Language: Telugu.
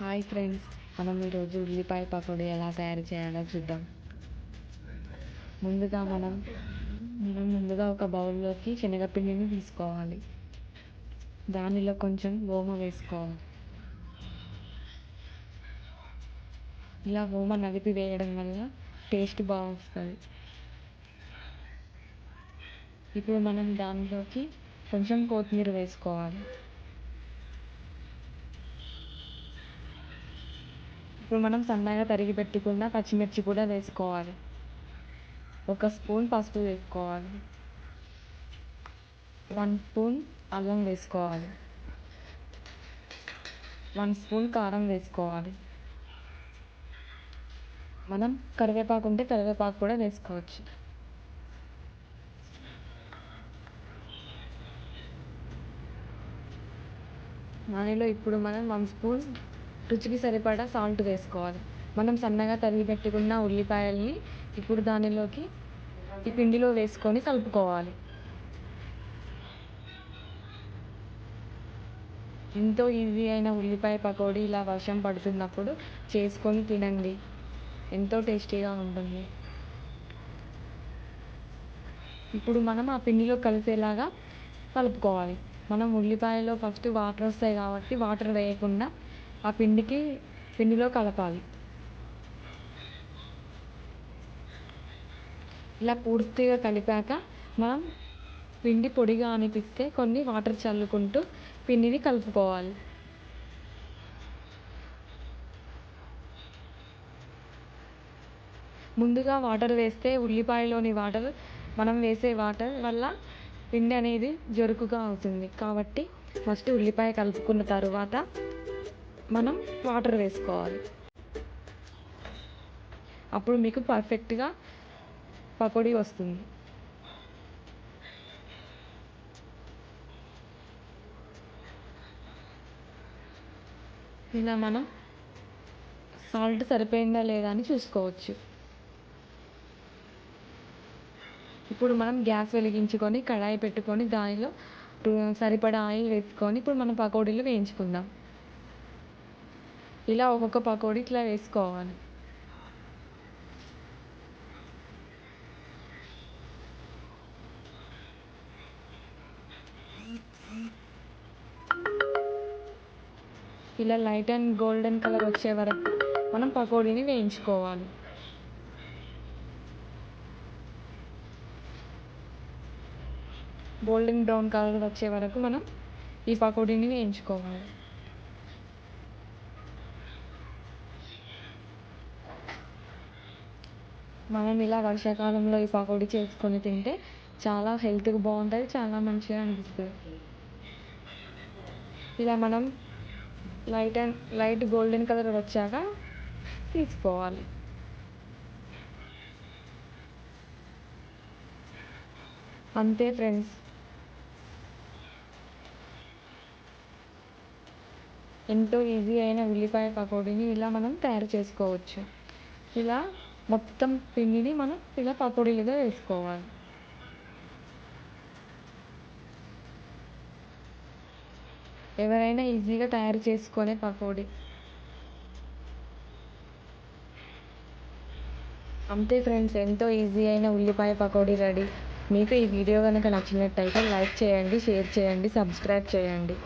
హాయ్ ఫ్రెండ్స్ మనం ఈరోజు ఉల్లిపాయ పకోడీ ఎలా తయారు చేయాలో చూద్దాం. ముందుగా మనం మనం ముందుగా ఒక బౌల్లోకి శనగపిండిని తీసుకోవాలి. దానిలో కొంచెం గోమ వేసుకోవాలి. ఇలా ఓమ నలిపి వేయడం వల్ల టేస్ట్ బాగా వస్తుంది ఇప్పుడు మనం దానిలోకి కొంచెం కొత్తిమీర వేసుకోవాలి. ఇప్పుడు మనం సన్నగా తరిగి పెట్టుకున్న పచ్చిమిర్చి కూడా వేసుకోవాలి. ఒక స్పూన్ పసుపు వేసుకోవాలి. వన్ స్పూన్ అల్లం వేసుకోవాలి. వన్ స్పూన్ కారం వేసుకోవాలి. మనం కరివేపాకు ఉంటే కరివేపాకు కూడా వేసుకోవచ్చు. దానిలో ఇప్పుడు మనం వన్ స్పూన్ రుచికి సరిపడా సాల్ట్ వేసుకోవాలి. మనం సన్నగా తరిగి పెట్టుకున్న ఉల్లిపాయల్ని ఇప్పుడు దానిలోకి ఈ పిండిలో వేసుకొని కలుపుకోవాలి. ఎంతో ఈజీ అయిన ఉల్లిపాయ పకోడీ ఇలా వర్షం పడుతున్నప్పుడు చేసుకొని తినండి. ఎంతో టేస్టీగా ఉంటుంది. ఇప్పుడు మనం ఆ పిండిలో కలిసేలాగా కలుపుకోవాలి. మనం ఉల్లిపాయలో ఫస్ట్ వాటర్ వస్తాయి కాబట్టి వాటర్ వేయకుండా ఆ పిండికి పిండిలో కలపాలి. ఇలా పూర్తిగా కలిపాక మనం పిండి పొడిగా అనిపిస్తే కొన్ని వాటర్ చల్లుకుంటూ పిండిని కలుపుకోవాలి. ముందుగా వాటర్ వేస్తే ఉల్లిపాయలోని వాటర్ మనం వేసే వాటర్ వల్ల పిండి అనేది జరుకుగా అవుతుంది. కాబట్టి ఫస్ట్ ఉల్లిపాయ కలుపుకున్న తరువాత మనం వాటర్ వేసుకోవాలి. అప్పుడు మీకు పర్ఫెక్ట్గా పకోడీ వస్తుంది. ఇలా మనం సాల్ట్ సరిపోయిందా లేదా అని చూసుకోవచ్చు. ఇప్పుడు మనం గ్యాస్ వెలిగించుకొని కడాయి పెట్టుకొని దానిలో సరిపడా ఆయిల్ వేసుకొని ఇప్పుడు మనం పకోడీలు వేయించుకుందాం. ఇలా ఒక్కొక్క పకోడీ ఇట్లా వేసుకోవాలి. ఇలా లైట్ అండ్ గోల్డెన్ కలర్ వచ్చే వరకు మనం పకోడీని వేయించుకోవాలి. గోల్డెన్ బ్రౌన్ కలర్ వచ్చే వరకు మనం ఈ పకోడీని వేయించుకోవాలి. మనం ఇలా వర్షాకాలంలో ఈ పకోడీ చేసుకొని తింటే చాలా హెల్త్కి బాగుంటుంది చాలా మంచిగా అనిపిస్తుంది. ఇలా మనం light and light golden colour వచ్చాక తీసుకోవాలి. అంతే ఫ్రెండ్స్. ఎంతో ఈజీ అయిన ఉల్లిపాయ పకోడీని ఇలా మనం తయారు చేసుకోవచ్చు. ఇలా మొత్తం పిండిని మనం ఇలా పకోడీలుగా వేసుకోవాలి. ఎవరైనా ఈజీగా తయారు చేసుకునే పకోడీ. అంతే ఫ్రెండ్స్ ఎంతో ఈజీ అయిన ఉల్లిపాయ పకోడీ రెడీ. మీకు ఈ వీడియో కనుక నచ్చినట్టయితే లైక్ చేయండి షేర్ చేయండి సబ్స్క్రైబ్ చేయండి.